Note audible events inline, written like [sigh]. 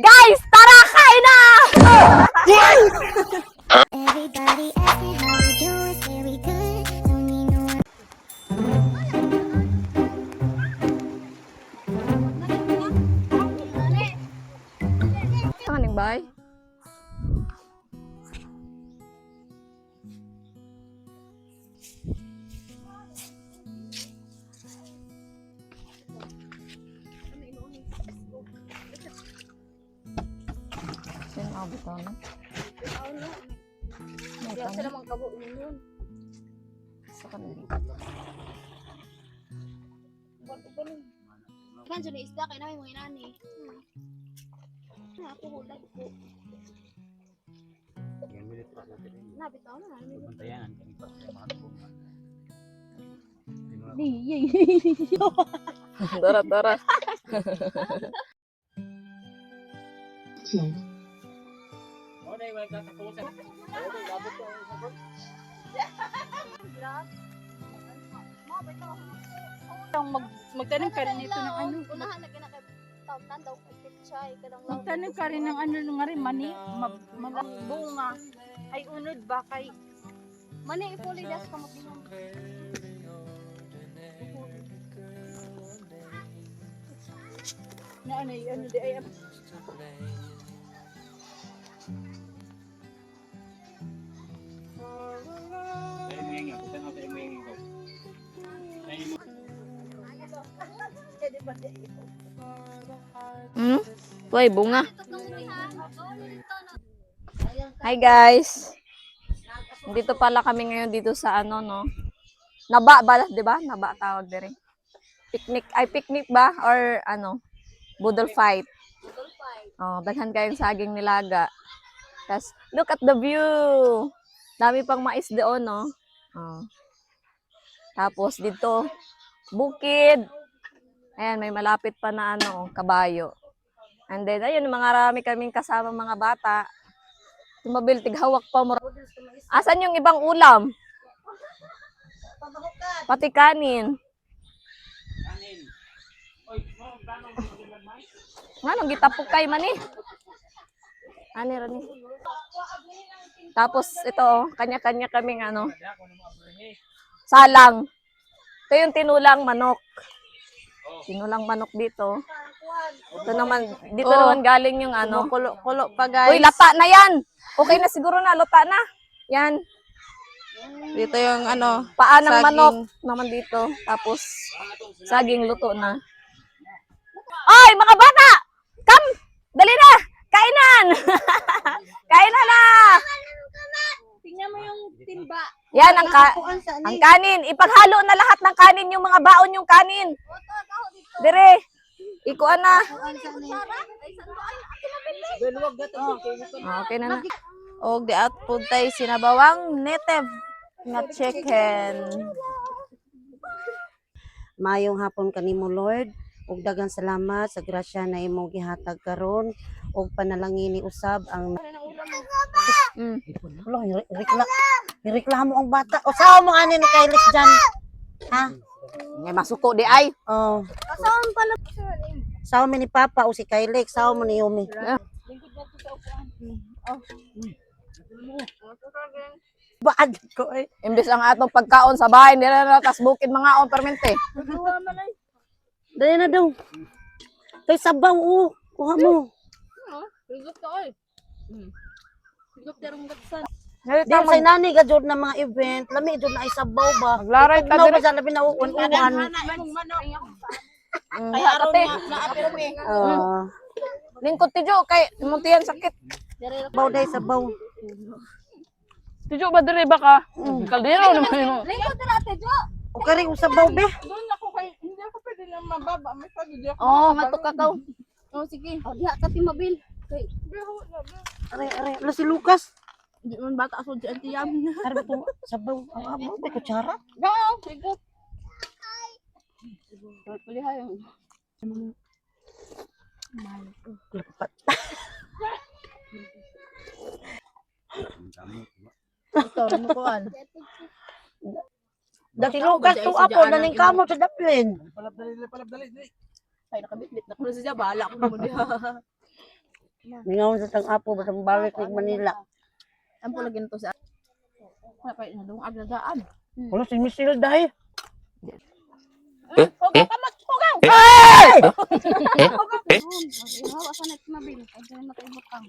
Guys, tara kain na! Everybody ask Sino ang bitaw na? May Kaya sila mga kabo yun. sa kanila. Kan dyan na isda, kaya namin mga inani. Hmm. Ako hulag ko. Yan, milit pa natin. Nabitaw na. Bantayan, kami pa sa mga bunga. Tara, tara. [laughs] Wala tatapusan. Ang mag, magtanim ka rin ito ng ano. Unahan na kinakit. Taon daw kay Pichay. Magtanim ka rin ng ano nga rin, mani, ma, malang bunga. Ay unod ba kay Mani, fully das ka mabilang. na ano, ano di ay Hmm? Uy, bunga. Hi guys. Dito pala kami ngayon dito sa ano no. Naba ba, 'di ba? Naba tawag dire. Picnic ay picnic ba or ano? Budol fight. Oh, dalhan kayong saging nilaga. Tas look at the view. Dami pang mais doon, no? Oh. Tapos dito bukid. Ayan, may malapit pa na ano, kabayo. And then, ayun, mga rami kaming kasama mga bata. Tumabil, tighawak pa mo. Asan yung ibang ulam? Pati kanin. Nga nung gitapok kay man eh. Ani eh. Tapos ito, oh, kanya-kanya kaming ano. Salang. Ito yung tinulang manok. Tinulang manok dito. Ito naman, dito Oh. naman galing yung ano. kulo-kulo pa guys. Uy, lata na yan. Okay na siguro na, lata na. Yan. Dito yung ano, Paa ng Saging. manok naman dito. Tapos, saging luto na. Ay, mga bata! Come! Dali na! Kainan! Kainan na! tingnan mo yung timba. Yan ang, ka- ang kanin. Ipaghalo na lahat ng kanin yung mga baon yung kanin. Dire. Ikuan na. Okay na na. Og di at puntay sinabawang native nga chicken. Mayong hapon kanimo Lord ug daghang salamat sa grasya na imong gihatag karon ug panalangin ni usab ang Mm. Wala, irekla, ireklamo ang bata. O sao mo ani ni Kailis dyan? Ha? Ngay masuko di ay. Oh, Kasama pala. sao mo ni Papa o si Kailik, sao mo ni Yumi? Baad ko eh. Imbes ang atong pagkaon sa bahay, nila na tas bukid mga on permente. Dali na daw. Kay sabaw o. Kuha mo. Higot ka oy. Higot terong gatsan. Di sa nani ga jud na mga event, lami jud na ay sabaw ba. Maglaray ta ba sa labi na uwan-uwan? Kaya ate. Ah, Lingkod ti Jo kay muntihan sakit. sabaw dai sabaw. Ti Jo ba dire ba ka? Kaldero naman mo. Higot ka ate Jo. O kari usabaw be. Doon ako kay hindi ako pwede na mababa. May pagdi ako. Oh, mato ka. Oh, sige. Oh, diha ka timabil. Kay, Are are, ala si Lucas. Hindi man bata aso di antiyam. Ba [laughs] to sabaw? Ang amo be kutsara. Gaw, higot. pulihay. Lapat. Ito, ano ko an? Dati Lucas to apo naning kamo sa dapin. Palabdali, palabdali. Ay, nakabitbit na ko na siya. Bahala ko mo diha. Mingaw sa tang apo basang balik ni Manila. Ang pulagin to sa Wala pa na dong aglagaan. Wala si Michelle dahil. Hugaw ka mag hugaw. Ihaw, asa na ito mabil. Ay, dyan na kayo butang.